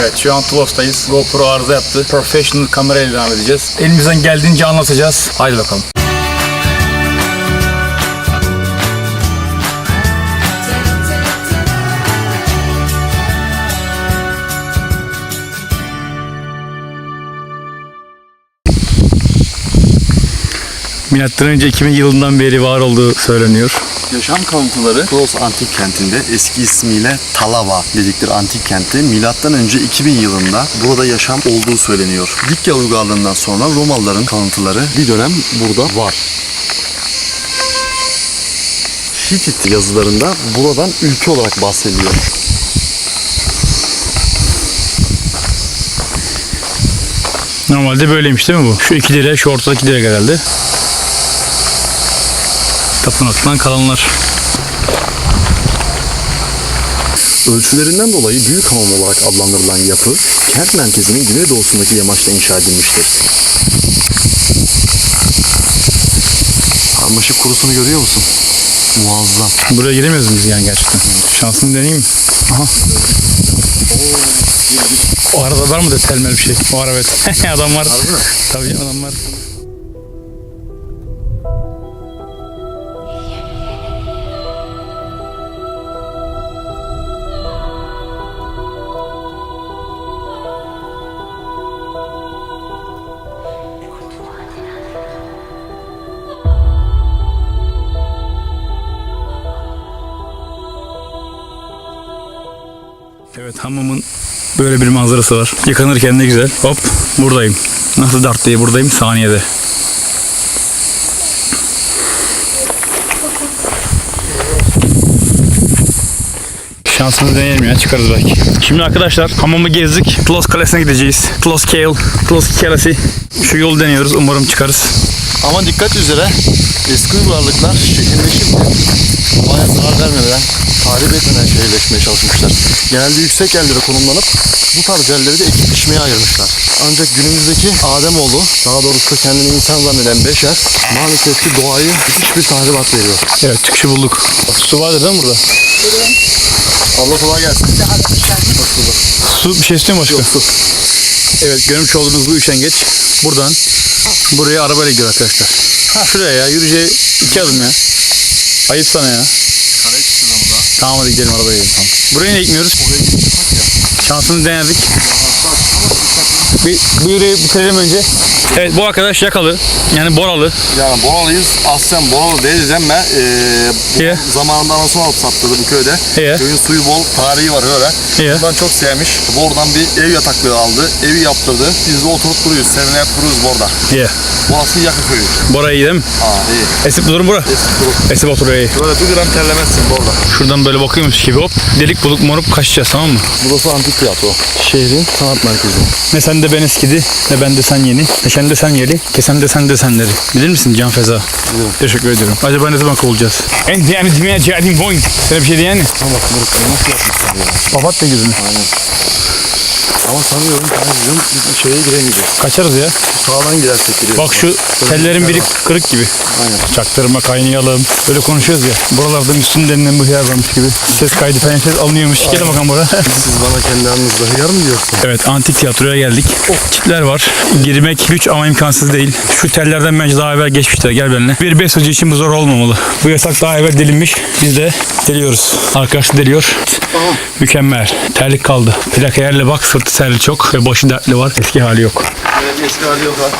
Evet şu an Tulos'tayız. GoPro arıza yaptı. Professional kamerayla devam edeceğiz. Elimizden geldiğince anlatacağız. Haydi bakalım. Milattan önce 2000 yılından beri var olduğu söyleniyor. Yaşam kalıntıları Kros Antik Kenti'nde eski ismiyle Talava dedikleri antik kentte milattan önce 2000 yılında burada yaşam olduğu söyleniyor. Likya uygarlığından sonra Romalıların kalıntıları bir dönem burada var. Hitit yazılarında buradan ülke olarak bahsediliyor. Normalde böyleymiş değil mi bu? Şu iki dire, şu ortadaki direk herhalde. Tapınaktan kalanlar. Ölçülerinden dolayı büyük hamam olarak adlandırılan yapı kent merkezinin güneydoğusundaki yamaçta inşa edilmiştir. Sarmaşık kurusunu görüyor musun? Muazzam. Buraya giremiyoruz biz yani gerçekten. Şansını deneyeyim. Aha. O arada var mı da telmel bir şey? O ara evet. adam var. Harbi mi? Tabii adam var. Evet hamamın böyle bir manzarası var. Yıkanırken ne güzel. Hop buradayım. Nasıl dart diye buradayım saniyede. Şansımız deneyelim ya çıkarız belki. Şimdi arkadaşlar hamamı gezdik. Tlos Kalesi'ne gideceğiz. Tlos Kale, Tlos Kalesi. Şu yolu deniyoruz. Umarım çıkarız. Ama dikkat üzere eski uygarlıklar şehirleşip doğaya zarar vermeden, tahrip etmeden şehirleşmeye çalışmışlar. Genelde yüksek yerlere konumlanıp bu tarz yerleri de ekip biçmeye ayırmışlar. Ancak günümüzdeki Ademoğlu, daha doğrusu kendini insan zanneden beşer, maalesef ki doğayı hiçbir tahribat veriyor. Evet çıkışı bulduk. Su vardır değil mi burada? Allah kolay gelsin. Su bir şey istiyor mu başka? Yok su. Evet görmüş olduğunuz bu üşengeç buradan buraya arabayla gidiyor arkadaşlar. Ha şuraya ya yürüyeceği iki adım ya. Ayıp sana ya. Karaya çıktı ama daha. Tamam hadi gidelim arabaya gidelim tamam. Buraya ne gitmiyoruz? Oraya bak ya. Şansını denedik. Bir, bu yüreği bitirelim önce. Evet bu arkadaş yakalı. Yani boralı. Yani Boralıyız. Aslen Boralı değiliz ama e, bu İyi. zamanında anasını alıp sattırdı bu köyde. İyi. Köyün suyu bol, tarihi var öyle. İyi. Buradan çok sevmiş. Buradan bir ev yataklığı aldı. Evi yaptırdı. Biz de oturup duruyoruz. Seninle hep duruyoruz burada. Yeah. Burası yakın köyü. Bora iyi değil mi? Aa iyi. Esip durum bura. Eski durum. Esip oturuyor iyi. Böyle bir gram terlemezsin burada. Şuradan böyle bakıyormuş gibi hop delik bulup morup kaçacağız tamam mı? Burası antik tiyatro. Şehrin sanat merkezi. Ne sen de ben eskidi ne ben de sen yeni. Ne sen de sen yeli kesen de sen de senleri. Bilir misin Can Feza? Bilirim. Teşekkür ediyorum. Acaba ne zaman kovulacağız? En yani dünya cihadin point. Sana bir şey diyen ne? Ama bak nasıl yapmışlar ya. Papatya yüzünü. Aynen. Ama sanıyorum tanrıcığım şeye giremeyeceğiz. Kaçarız ya. Sağdan gidersek giriyoruz. Bak şu tellerin biri kırık gibi. Aynen. Çaktırma kaynayalım. Böyle konuşuyoruz ya. Buralarda Müslüm denilen bu hıyar varmış gibi. Ses kaydı falan ses alınıyormuş. Gel bakalım buraya. Siz bana kendi aranızda hıyar mı diyorsun? Evet antik tiyatroya geldik. Çitler var. Girmek güç ama imkansız değil. Şu tellerden bence daha evvel geçmişler. Gel benimle. Bir beş hoca için bu zor olmamalı. Bu yasak daha evvel delinmiş. Biz de deliyoruz. Arkadaş deliyor. Mükemmel. Terlik kaldı. Plaka yerle bak sırtı terli çok ve başı dertli var. Eski hali yok. Evet eski hali yok ha.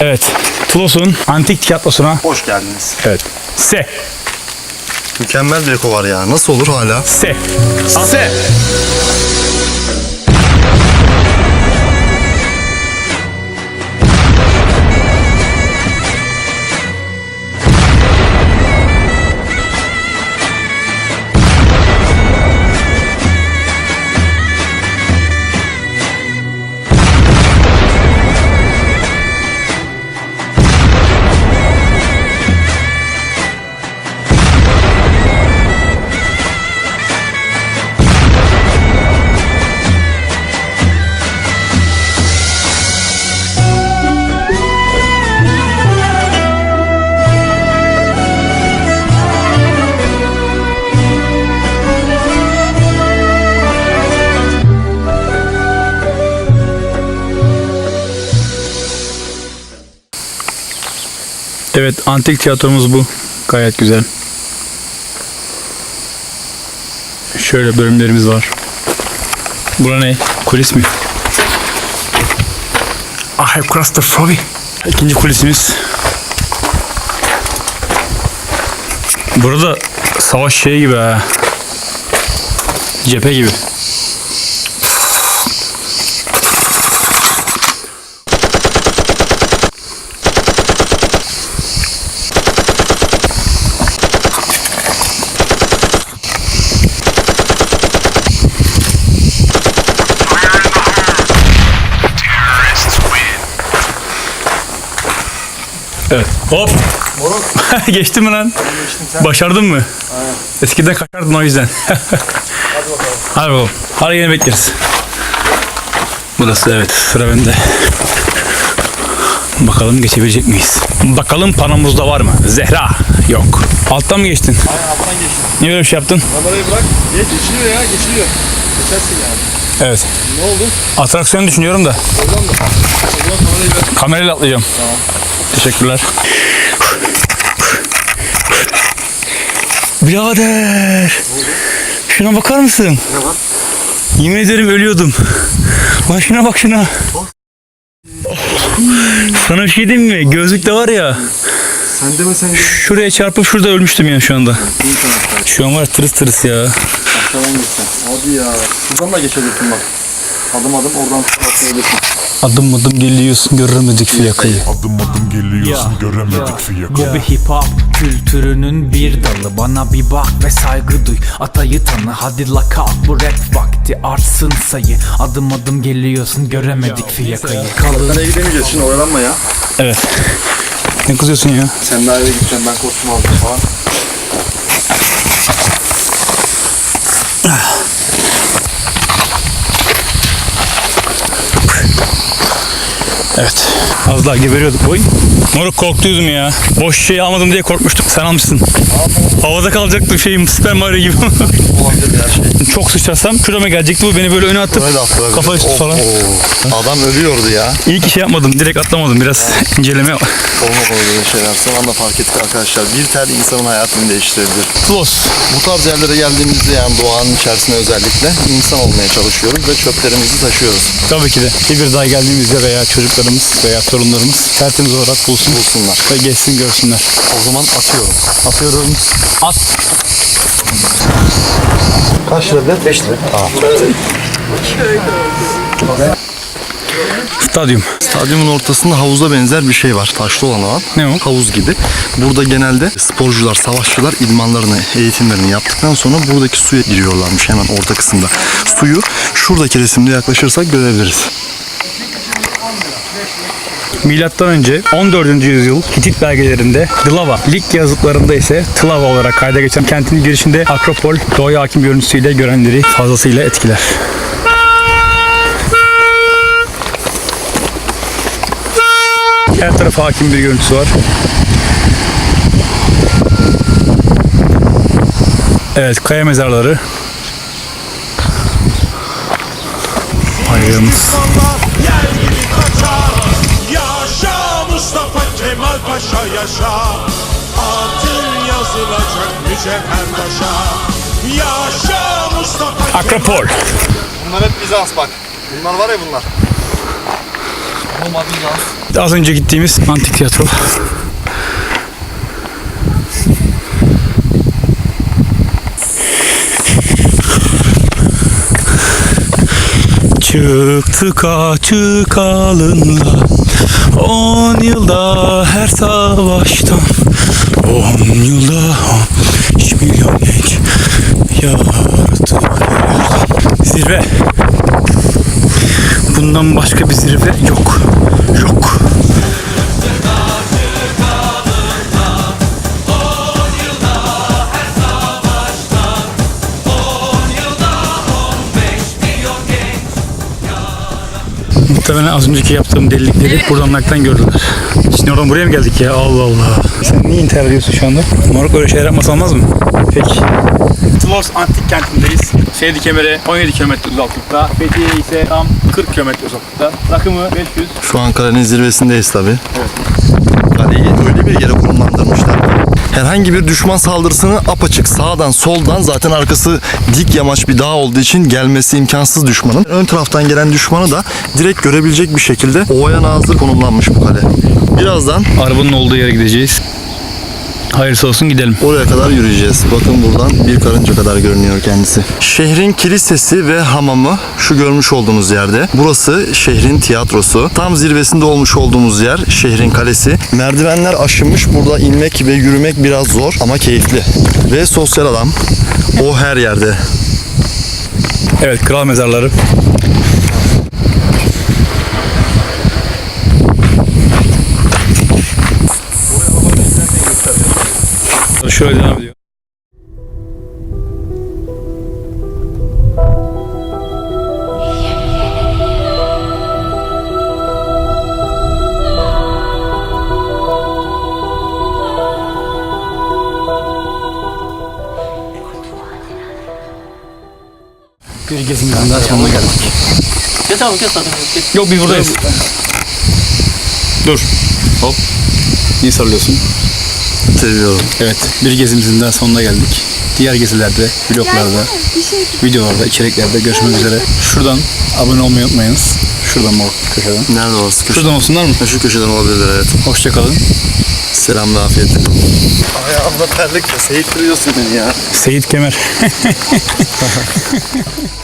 Evet. Tulos'un antik tiyatrosuna Hoş geldiniz. evet. Se. Mükemmel bir eko var ya. Nasıl olur hala? Se. Se. Evet antik tiyatromuz bu. Gayet güzel. Şöyle bölümlerimiz var. Bura ne? Kulis mi? I have crossed the. İkinci kulisimiz. Burada savaş şeyi gibi ha. Cephe gibi. Evet. Hop. Geçtin mi lan? Başardın mı? Eskiden kaçardın o yüzden. Hadi bakalım. Hadi yine bekleriz. Burası evet sıra bende. Bakalım geçebilecek miyiz? Bakalım panomuzda var mı? Zehra. Yok. Alttan mı geçtin? Aynen alttan geçtim. Niye böyle bir şey yaptın? Kamerayı bırak. Geç geçiliyor ya geçiliyor. Geçersin yani. Evet. Ne oldu? Atraksiyon düşünüyorum da. Oradan da. O zaman kamerayı ver. Kamerayla atlayacağım. Tamam. Teşekkürler. Birader. Şuna bakar mısın? Ne var? Yemin ederim ölüyordum. Bak şuna bak şuna. Sana bir şey diyeyim mi? Gözlükte var ya. Sen deme sen de. Şuraya çarpıp şurada ölmüştüm ya şu anda. Şu an var tırıs tırıs ya. Aşağıdan geçsen. Hadi ya. Buradan da geçebilirsin bak. Adım adım oradan atlayabilirsin. Adım adım geliyorsun göremedik fiyakayı. Adım adım geliyorsun Ya, göremedik fiyakayı Bu bir hip hop kültürünün bir dalı Bana bir bak ve saygı duy Atayı tanı hadi la kalk bu rap vakti Artsın sayı Adım adım geliyorsun göremedik fiyakayı Kalın Nereye gidemeyeceğiz şimdi oyalanma ya. Evet. Ne kızıyorsun ya? Sen daha eve gideceksin ben kostüm aldım falan. Ah. Evet. Az daha geberiyorduk boy. Moruk korktuydum ya. Boş şey almadım diye korkmuştum. Sen almışsın. Havada kalacaktı şeyim Super Mario gibi. Şey. Çok sıçrasam şurama gelecekti bu beni böyle öne atıp Öyle attılar. kafa üstü falan. Adam ölüyordu ya. İyi ki şey yapmadım. Direkt atlamadım. Biraz inceleme Olmak böyle şeyler. Son anda fark ettik arkadaşlar. Bir tel insanın hayatını değiştirebilir. Floss. Bu tarz yerlere geldiğimizde yani doğanın içerisinde özellikle insan olmaya çalışıyoruz ve çöplerimizi taşıyoruz. Tabii ki de. Bir daha geldiğimizde veya çocuklarımız veya torunlarımız tertemiz olarak bulsun. Bulsunlar. Ve geçsin görsünler. O zaman atıyorum. Atıyorum. At. Kaç lira bilet? 5 lira. Tamam. Stadyum. Stadyumun ortasında havuza benzer bir şey var. Taşlı olan alan. Ne o? Havuz gibi. Burada genelde sporcular, savaşçılar idmanlarını, eğitimlerini yaptıktan sonra buradaki suya giriyorlarmış hemen orta kısımda. Suyu şuradaki resimde yaklaşırsak görebiliriz. Milattan önce 14. yüzyıl Hitit belgelerinde Dlava, Lik yazıtlarında ise Tlava olarak kayda geçen kentin girişinde Akropol doğaya hakim görüntüsüyle görenleri fazlasıyla etkiler. Her tarafa hakim bir görüntüsü var. Evet, kaya mezarları. Ayrığımız. Kemal Paşa yaşa Adın yazılacak mücevher taşa Yaşa Mustafa Akropol. Bunlar hep Bizans bak. Bunlar var ya bunlar. Roma, Bizans. Az önce gittiğimiz antik tiyatro. Çıktık açık alınla On yılda her savaştan On yılda on milyon genç Yardım Zirve Bundan başka bir zirve yok. Yok. Muhtemelen az önceki yaptığım delilikleri buradan nakden gördüler. Şimdi oradan buraya mı geldik ya? Allah Allah. Sen niye intihar ediyorsun şu anda? Moruk öyle şeyler yapmasa olmaz mı? Peki. Tlos Antik Kenti'ndeyiz. Seydi Kemer'e 17 kilometre uzaklıkta. Fethiye ise tam 40 kilometre uzaklıkta. Rakımı 500. Şu an kalenin zirvesindeyiz tabi. Kaleyi öyle bir yere konumlandırmışlar herhangi bir düşman saldırısını apaçık sağdan soldan zaten arkası dik yamaç bir dağ olduğu için gelmesi imkansız düşmanın. Ön taraftan gelen düşmanı da direkt görebilecek bir şekilde ovaya nazır konumlanmış bu kale. Birazdan Arabanın olduğu yere gideceğiz. Hayırlısı olsun gidelim. Oraya kadar yürüyeceğiz. Bakın buradan bir karınca kadar görünüyor kendisi. Şehrin kilisesi ve hamamı şu görmüş olduğunuz yerde. Burası şehrin tiyatrosu. Tam zirvesinde olmuş olduğumuz yer şehrin kalesi. Merdivenler aşınmış. Burada inmek ve yürümek biraz zor ama keyifli. Ve sosyal adam. O her yerde. Evet kral mezarları. Şöyle devam ediyor. Bir gezimizin daha sonuna geldik. Kes abi kes kes. Yok biz buradayız. Dur. Hop. Niye sarılıyorsun? Seviyorum. Evet. Bir gezimizin daha sonuna geldik. Diğer gezilerde, vloglarda, videolarda, içeriklerde görüşmek üzere. Şuradan abone olmayı unutmayınız. Şuradan mor köşeden. Nerede orası? Köşe. Şuradan olsunlar mı? Şu köşeden olabilir evet. Hoşçakalın. Selam ve afiyet. Ayağımda terlikle seyirttiriyorsun beni ya. Seyit Kemer.